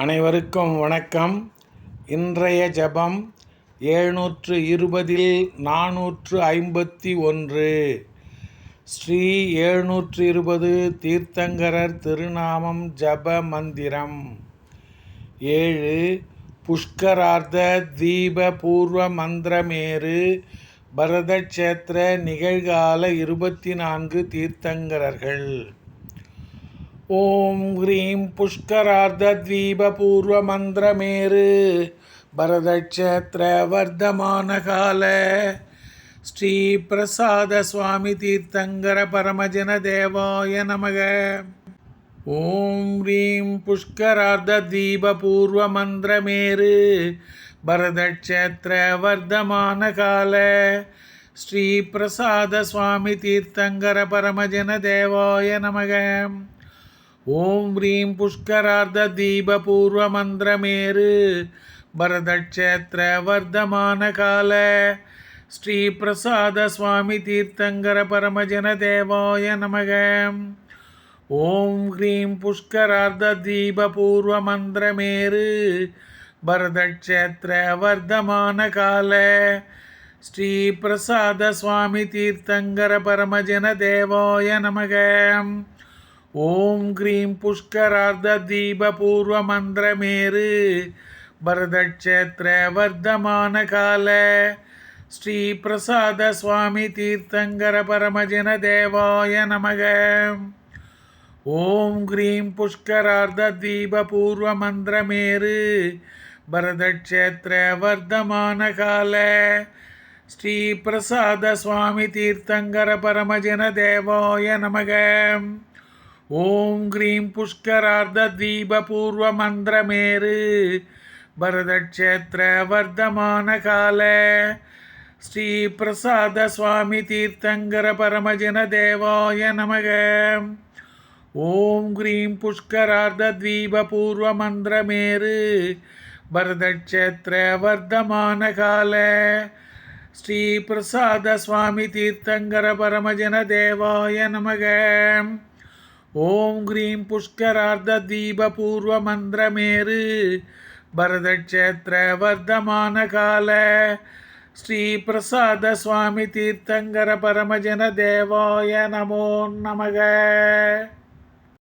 அனைவருக்கும் வணக்கம். இன்றைய ஜபம் எழுநூற்று இருபதில் நானூற்று ஐம்பத்தி ஒன்று. ஸ்ரீ எழுநூற்று இருபது தீர்த்தங்கரர் திருநாமம் ஜப மந்திரம். ஏழு புஷ்கரார்த்த தீப பூர்வ மந்திரமேறு பரதக்ஷேத்திர நிகழ்கால இருபத்தி நான்கு தீர்த்தங்கரர்கள். ஓம் ஹ்ரீம் புஷ்கரார்த்தத்வீபூர்வமந்திரமேரு பரதக்ஷேத்திர வர்த்தமானகால ஸ்ரீ பிரசாத சுவாமி தீர்த்தங்கர பரமஜன தேவாய நமக. ஓம் ஹ்ரீம் புஷ்கரார்த்தத்வீபூர்வமந்திரமேரு பரதக்ஷேத்திர வர்த்தமானகால ஸ்ரீ பிரசாத சுவாமி தீர்த்தங்கர பரமஜன தேவாய நமக. ஓம் ஹ்ரீம் புஷ்கரார்த்த தீப பூர்வ மந்திரமேரு பரதக்ஷேத்திர வர்த்தமான கால. ஸ்ரீ பிரசாத சுவாமி தீர்த்தங்கர பரமஜன தேவாய நமக. ஓம் ஹ்ரீம் புஷ்கரார்த்த தீப பூர்வ மந்திரமேரு பரதக்ஷேத்திர வர்த்தமான கால. ஸ்ரீ பிரசாத சுவாமி தீர்த்தங்கர பரமஜன தேவாய நமகம் ஓம் கிரீம் புஷ்கரார்த்த தீப பூர்வ மந்திரமேறு. பரதக்ஷேத்திர வர்த்தமான கால. ஸ்ரீ பிரசாத சுவாமி தீர்த்தங்கர பரமஜன தேவாய நமக. ஓம் கிரீம் புஷ்கரார்த்த தீப பூர்வ மந்திரமேறு. பரதக்ஷேத்திர வர்த்தமான கால. ஸ்ரீ பிரசாத சுவாமி தீர்த்தங்கர பரமஜன தேவாய நமகம் ஓம் கிரீம் புஷ்கரார்த்த தீப பூர்வ மந்திரமேரு பரதக்ஷேத்திர வர்த்தமான கால. ஸ்ரீ பிரசாத சுவாமி தீர்த்தங்கர பரமஜன தேவாய நமக. ஓம் கிரீம் புஷ்கரார்த்த தீப பூர்வ மந்திரமேரு பரதக்ஷேத்திர வர்த்தமான கால. ஸ்ரீ பிரசாத சுவாமி தீர்த்தங்கர பரமஜன தேவாய நமகம் ஓம் கிரீம் புஷ்கரார்த்த தீப பூர்வ மந்திரமேரு பரதக்ஷேத்திர வர்த்தமான கால. ஸ்ரீ பிரசாத சுவாமி தீர்த்தங்கர பரமஜன தேவாய நமோ நமக.